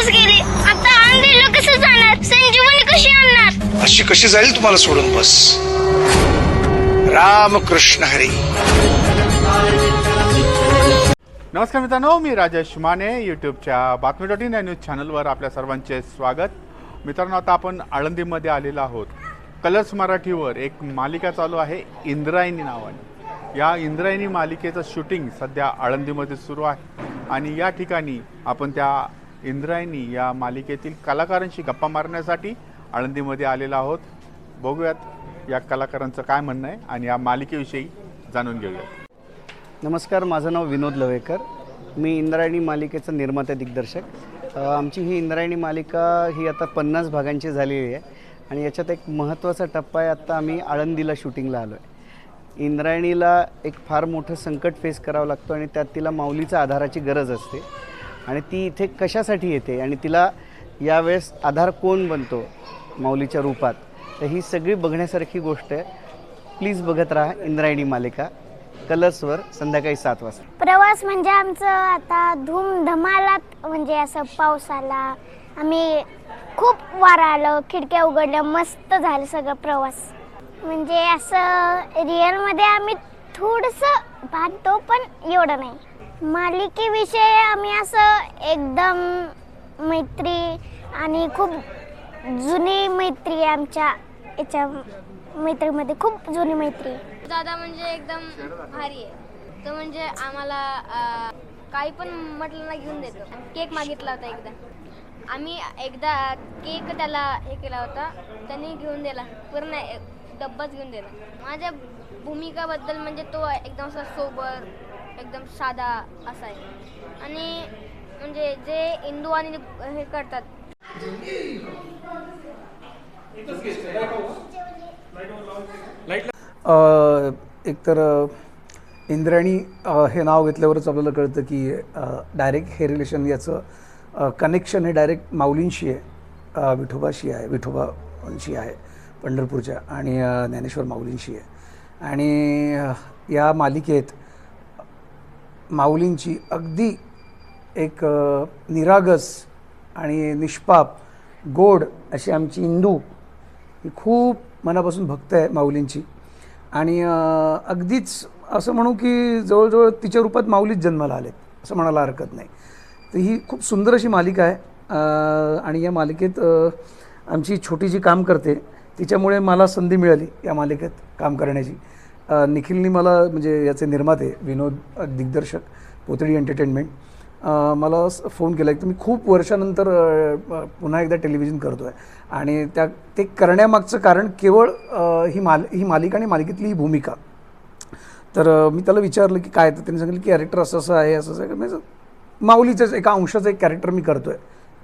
दिवस गेले. आता आंधळीला कसं जाणार? संजीवनी कशी आणणार? अशी कशी जाईल तुम्हाला सोडून बस. रामकृष्ण हरी. नमस्कार मित्रांनो मी राजेश माने यूट्यूबच्या बातमी डॉट इन या न्यूज चॅनलवर आपल्या सर्वांचे स्वागत. मित्रांनो आता आपण आळंदीमध्ये आलेलो आहोत. कलर्स मराठीवर एक मालिका चालू आहे इंद्रायणी नावाने. या इंद्रायणी मालिकेचं शूटिंग सध्या आळंदीमध्ये सुरू आहे. आणि या ठिकाणी आपण त्या इंद्रायणी या मालिकेतील कलाकारांशी गप्पा मारण्यासाठी आळंदीमध्ये आलेलो आहोत. बघूयात या कलाकारांचं काय म्हणणं आहे आणि या मालिकेविषयी जाणून घेऊयात. नमस्कार माझं नाव विनोद लवेकर. मी इंद्रायणी मालिकेचा निर्माता दिग्दर्शक. आमची ही इंद्रायणी मालिका ही आता पन्नास भागांची झालेली आहे आणि याच्यात एक महत्त्वाचा टप्पा आहे आत्ता आम्ही आळंदीला शूटिंगला आलो आहे इंद्रायणीला एक फार मोठं संकट फेस करावं लागतं आणि त्यात तिला माऊलीचा आधाराची गरज असते. आणि ती इथे कशासाठी येते? आणि तिला यावेळेस आधार कोण बनतो माऊलीच्या रूपात? तर ही सगळी बघण्यासारखी गोष्ट आहे. प्लीज बघत राहा इंद्रायणी मालिका. कलर्सवर संध्याकाळी सात वाजता. प्रवास म्हणजे आमचं आता धूमधमालात म्हणजे असं पाऊस आला आम्ही खूप वारा आलं खिडक्या उघडल्या मस्त झालं सगळं प्रवास. म्हणजे असं रिअलमध्ये आम्ही थोडंसं भागतो पण एवढं नाही. मालिकेविषयी आम्ही असं एकदम मैत्री आणि खूप जुनी मैत्री आहे आमच्या याच्या मैत्रीमध्ये खूप जुनी मैत्री. दादा म्हणजे एकदम भारी आहे. तो म्हणजे आम्हाला अं, काही पण म्हटलं ना घेऊन देतो. केक मागितला होता एकदा. आम्ही एकदा केक त्याला हे केला होता. त्यांनी घेऊन दिला. पूर्ण एक डब्बाच घेऊन दिला. माझ्या भूमिकाबद्दल म्हणजे तो एकदम असा सोबर एकदम साधा असा आहे. आणि म्हणजे जे हिंदू आणि हे करतात. एकतर इंद्रायणी हे नाव घेतल्यावरच आपल्याला कळतं की डायरेक्ट हे रिलेशन याचं कनेक्शन हे डायरेक्ट माऊलींशी आहे विठोबाशी आहे विठोबांशी आहे पंढरपूरच्या आणि ज्ञानेश्वर माऊलींशी आहे. आणि या मालिकेत माऊलींची अगदी एक निरागस आणि निष्पाप गोड अशी आमची इंदू ही खूप मनापासून भक्त आहे माऊलींची. आणि अगदीच असं म्हणू की जवळजवळ तिच्या रूपात माऊलीच जन्माला आलेत असं म्हणायला हरकत नाही. तर ही खूप सुंदर अशी मालिका आहे आणि या मालिकेत आमची छोटी जी काम करते. तिच्यामुळे मला संधी मिळाली या मालिकेत काम करण्याची. निखिलनी मला म्हणजे याचे निर्माते विनोद दिग्दर्शक पोतडी एंटरटेनमेंट मला फोन केला. की तुम्ही खूप वर्षानंतर पुन्हा एकदा टेलिव्हिजन करतो आहे आणि त्या ते करण्यामागचं कारण केवळ ही माल ही मालिका आणि मालिकेतली ही भूमिका. तर मी त्याला विचारलं की काय? तर त्यांनी सांगितलं की कॅरेक्टर असं असं आहे असं असं आहे. म्हणजे माऊलीचंच एका अंशाचं एक कॅरेक्टर मी करतो आहे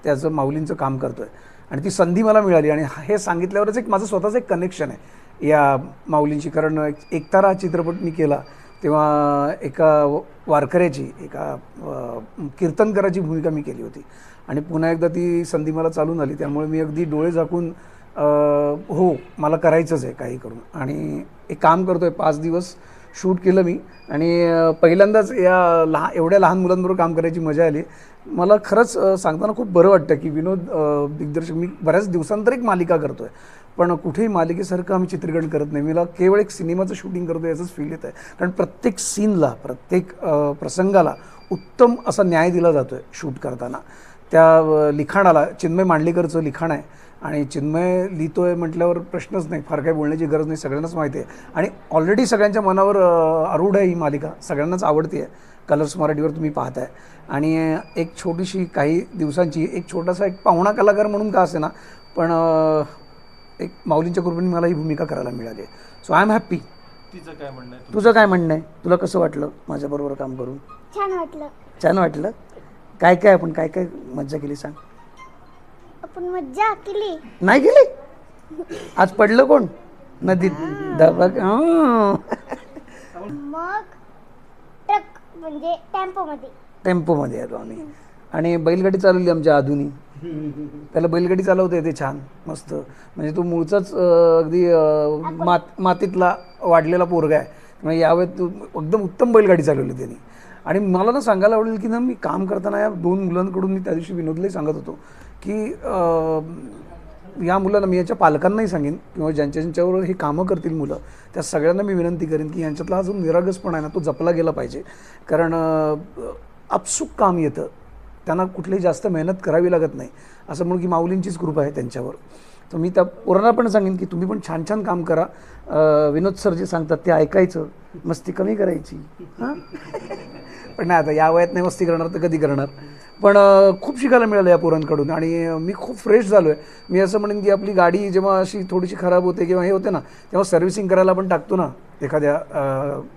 त्याचं माऊलींचं काम करतो आहे आणि ती संधी मला मिळाली. आणि हे सांगितल्यावरच एक माझं स्वतःचं एक कनेक्शन आहे. या माऊलींची कारण एक- एकतारा हा चित्रपट मी केला तेव्हा एका वारकऱ्याची एका कीर्तनकराची कीर्तनकाराची भूमिका मी केली होती. आणि पुन्हा एकदा ती संधी मला चालून आली त्यामुळे मी अगदी डोळे झाकून हो मला करायचंच आहे काही करून. आणि एक काम करतो आहे पाच दिवस शूट केलं मी. आणि पहिल्यांदाच या लहा एवढ्या लहान मुलांबरोबर काम करायची मजा आली. मला खरंच सांगताना खूप बरं वाटतं की विनोद दिग्दर्शक मी बऱ्याच दिवसांतर एक मालिका करतो आहे पण कुठेही मालिकेसारखं आम्ही चित्रीकरण करत नाही. मला केवळ एक सिनेमाचं शूटिंग करतो याचंच फील येत आहे कारण प्रत्येक सीनला प्रत्येक प्रसंगाला उत्तम असा न्याय दिला जातो आहे शूट करताना. त्या लिखाणाला चिन्मय मांडलेकरचं लिखाण आहे. आणि चिन्मय लिहितोय म्हटल्यावर प्रश्नच नाही फार काही बोलण्याची गरज नाही सगळ्यांनाच माहिती आहे. आणि ऑलरेडी सगळ्यांच्या मनावर अ, आरूढ आहे ही मालिका सगळ्यांनाच आवडते आहे. कलर्स मराठीवर तुम्ही पाहताय. आणि एक छोटीशी काही दिवसांची एक छोटासा एक पाहुणा कलाकार म्हणून का असे ना पण एक माऊलींच्या कृपेने मला ही भूमिका करायला मिळाली आहे. सो आय एम हॅप्पी तिचं काय म्हणणं आहे? तुझं काय म्हणणं आहे? तुला कसं वाटलं माझ्याबरोबर काम करून? छान वाटलं. छान वाटलं? काय काय आपण काय काय मज्जा केली सांग? आपण मज्जा केली नाही गेली? आज पडलं कोण? नदीत. दबक हं. मग ट्रक म्हणजे टेम्पोमध्ये. टेम्पोमध्ये आलो आम्ही. आणि बैलगाडी चालवली आमच्या आधुनी. त्याला बैलगाडी चालवता येते छान मस्त. म्हणजे तो मूळचाच अं, अगदी अं, मात मातीतला वाढलेला पोरगा आहे. म्हणजे यावेळेत तो एकदम उत्तम बैलगाडी चालवली त्यांनी. आणि मला ना सांगायला आवडेल की ना मी काम करताना या दोन मुलांकडून मी त्या दिवशी विनोदलाही सांगत होतो. की या मुलांना मी याच्या पालकांनाही सांगेन किंवा ज्यांच्या ज्यांच्यावर हे कामं करतील मुलं त्या सगळ्यांना मी विनंती करेन की यांच्यातला हा जो निरागसपणा आहे ना तो जपला गेला पाहिजे. कारण अं, आपसूक काम येतं. त्यांना कुठलीही जास्त मेहनत करावी लागत नाही. असं म्हणून की माऊलींचीच कृपा आहे त्यांच्यावर. तर मी त्या पोरांना पण सांगेन की तुम्ही पण छान छान काम करा. विनोद सर जे सांगतात ते ऐकायचं. मस्ती कमी करायची. हां? पण नाही आता या वयात नाही मस्ती करणार तर कधी करणार? पण खूप शिकायला मिळालं या पोरांकडून आणि मी खूप फ्रेश झालो आहे मी असं म्हणेन की आपली गाडी जेव्हा अशी थोडीशी खराब होते किंवा हे होते ना तेव्हा सर्व्हिसिंग करायला आपण टाकतो ना एखाद्या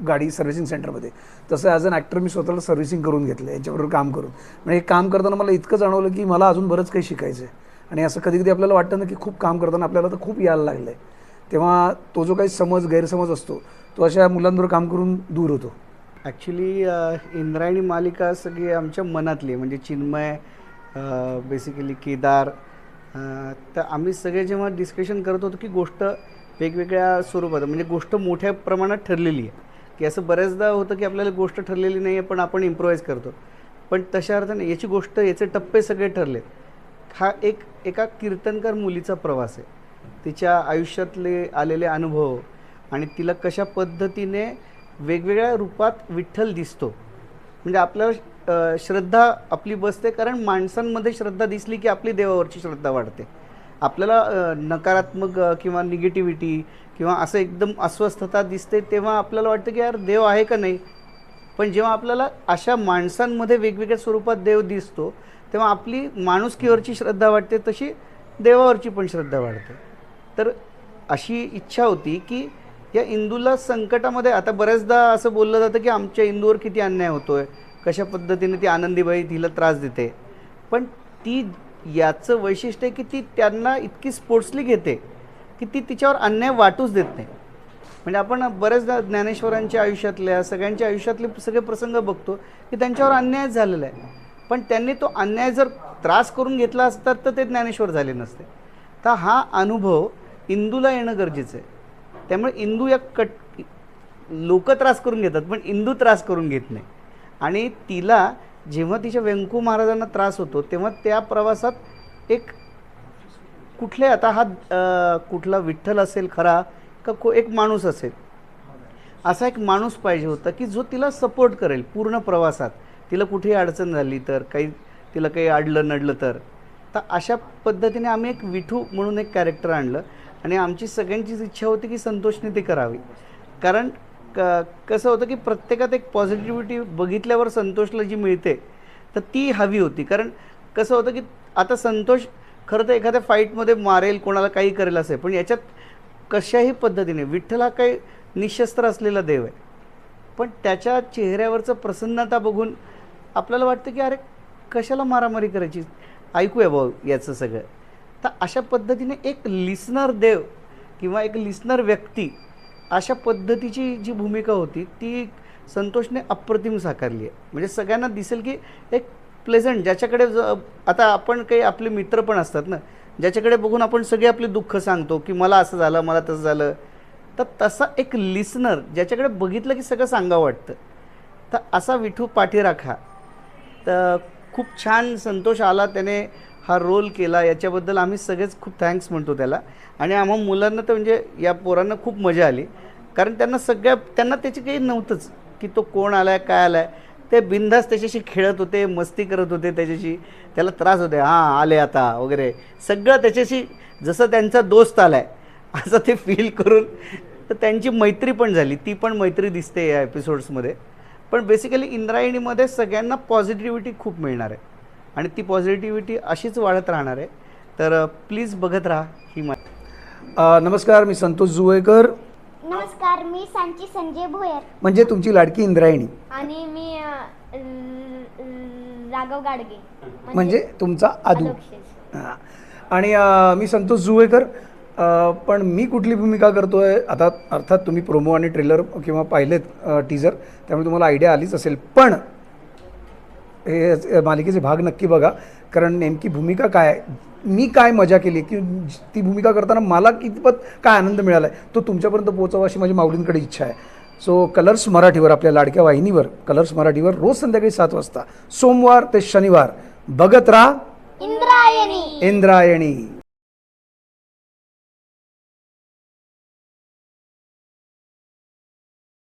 गाडी सर्व्हिसिंग सेंटरमध्ये तसं ॲज अन ॲक्टर मी स्वतःला सर्व्हिसिंग करून घेतलं याच्याबरोबर काम करून. म्हणजे हे काम करताना मला इतकं जाणवलं की मला अजून बरंच काही शिकायचं आहे आणि असं कधी कधी आपल्याला वाटतं ना की खूप काम करताना आपल्याला तर खूप यायला लागलं आहे तेव्हा तो जो काही समज गैरसमज असतो तो अशा मुलांवर काम करून दूर होतो. ॲक्च्युली इंद्रायणी मालिका सगळी आमच्या मनातली आहे म्हणजे चिन्मय बेसिकली केदार तर आम्ही सगळे जेव्हा डिस्कशन करत होतो की गोष्ट वेगवेगळ्या स्वरूपात म्हणजे गोष्ट मोठ्या प्रमाणात ठरलेली आहे. की असं बऱ्याचदा होतं की आपल्याला गोष्ट ठरलेली नाही आहे पण आपण इम्प्रोवाईज करतो. पण तशा अर्थाने याची गोष्ट याचे टप्पे सगळे ठरलेत. हा एक एका कीर्तनकार मुलीचा प्रवास आहे. तिच्या आयुष्यातले आलेले अनुभव आणि तिला कशा पद्धतीने वेगवेगळ्या रूपात विठ्ठल दिसतो. म्हणजे आपल्याला श्रद्धा आपली बसते कारण माणसांमध्ये श्रद्धा दिसली की आपली देवावरची श्रद्धा वाढते. आपल्याला नकारात्मक किंवा निगेटिव्हिटी किंवा असं एकदम अस्वस्थता दिसते तेव्हा आपल्याला वाटतं की यार देव आहे का नाही? पण जेव्हा आपल्याला अशा माणसांमध्ये वेगवेगळ्या स्वरूपात देव दिसतो तेव्हा आपली माणुसकीवरची श्रद्धा वाटते तशी देवावरची पण श्रद्धा वाढते. तर अशी इच्छा होती की या इंदूला संकटामध्ये आता बऱ्याचदा असं बोललं जातं की आमच्या इंदूवर किती अन्याय होतोय कशा पद्धतीने ती आनंदीबाई तिला त्रास देते. पण ती याचं वैशिष्ट्य आहे की ती त्यांना इतकी स्पोर्ट्सली घेते की ती तिच्यावर अन्याय वाटूच देत नाही. म्हणजे आपण बऱ्याचदा ज्ञानेश्वरांच्या आयुष्यातल्या सगळ्यांच्या आयुष्यातले सगळे प्रसंग बघतो की त्यांच्यावर अन्याय झालेला आहे. पण त्यांनी तो अन्याय जर त्रास करून घेतला असतात तर ते ज्ञानेश्वर झाले नसते. तर हा अनुभव इंदूला येणं गरजेचं आहे. त्यामुळे इंदू या कट लोक त्रास करून घेतात पण इंदू त्रास करून घेत नाही. आणि तिला जेव्हा तिच्या व्यंकू महाराजांना त्रास होतो तेव्हा त्या प्रवासात एक कुठले आता हा कुठला विठ्ठल असेल खरा का को एक माणूस असेल. असा एक माणूस पाहिजे होता की जो तिला सपोर्ट करेल पूर्ण प्रवासात. तिला कुठेही अडचण झाली तर काही तिला काही अडलं नडलं तर. तर अशा पद्धतीने आम्ही एक विठू म्हणून एक कॅरेक्टर आणलं. आणि आमची सगळ्यांचीच इच्छा होती की संतोषने ते करावी. कारण क कसं होतं की प्रत्येकात एक पॉझिटिव्हिटी बघितल्यावर संतोषला जी मिळते तर ती हवी होती. कारण कसं होतं की आता संतोष खरं तर एखाद्या फाईटमध्ये मारेल कोणाला काही करेल असेल पण याच्यात कशाही पद्धतीने विठ्ठल हा काही निशस्त्र असलेला देव आहे. पण त्याच्या चेहऱ्यावरचं प्रसन्नता बघून आपल्याला वाटतं की अरे कशाला मारामारी करायची? ऐकूया भाऊ याचं सगळं. तर अशा पद्धतीने एक लिसनर देव किंवा एक लिसनर व्यक्ती अशा पद्धतीची जी भूमिका होती ती संतोषने अप्रतिम साकारली आहे. म्हणजे सगळ्यांना दिसेल की एक प्लेझंट ज्याच्याकडे ज आता आपण काही आपले मित्र पण असतात ना ज्याच्याकडे बघून आपण सगळे आपले दुःख सांगतो की मला असं झालं मला तसं झालं तर तसा एक लिसनर ज्याच्याकडे बघितलं की सगळं सांगावं वाटतं. तर असा विठू पाठीराखा. तर खूप छान संतोष आला त्याने हा रोल केला. याच्याबद्दल आम्ही सगळेच खूप थँक्स म्हणतो त्याला. आणि आम्हा मुलांना तर म्हणजे या पोरांना खूप मजा आली. कारण त्यांना सगळ्या त्यांना त्याची काही नव्हतंच की तो कोण आला आहे काय आला आहे ते बिंदास त्याच्याशी खेळत होते मस्ती करत होते त्याच्याशी. त्याला त्रास होते हां आले आता वगैरे. सगळं त्याच्याशी जसं त्यांचा दोस्त आला आहे असं ते फील करून तर त्यांची मैत्री पण झाली. ती पण मैत्री दिसते या एपिसोड्समध्ये पण बेसिकली इंद्रायणीमध्ये सगळ्यांना पॉझिटिव्हिटी खूप मिळणार आहे. आणि ती पॉझिटिव्हिटी अशीच वाढत राहणार आहे. तर प्लीज बघत राहा ही मा अ, नमस्कार मी संतोष जुवेकर. नमस्कार मी सांची संजय भोयर. म्हणजे तुमची लाडकी इंद्रायणी. आणि मी राघव गाडगे. म्हणजे तुमचा आदू. हां. आणि मी संतोष जुवेकर. पण मी कुठली भूमिका करतोय? आता अर्थात तुम्ही प्रोमो आणि ट्रेलर किंवा पाहिलेत टीजर त्यामुळे तुम्हाला आयडिया आलीच असेल. पण हे मालिकेचे भाग नक्की बघा. कारण नेमकी भूमिका काय? आहे मी काय मजा केली? की ती भूमिका करताना मला कितपत काय आनंद मिळाला आहे तो तुमच्यापर्यंत पोहोचावा अशी माझी माऊलींकडे इच्छा आहे. सो कलर्स मराठीवर आपल्या लाडक्या वाहिनीवर कलर्स मराठीवर रोज संध्याकाळी सात वाजता. सोमवार ते शनिवार. बघत राहा. इंद्रायणी. इंद्रायणी.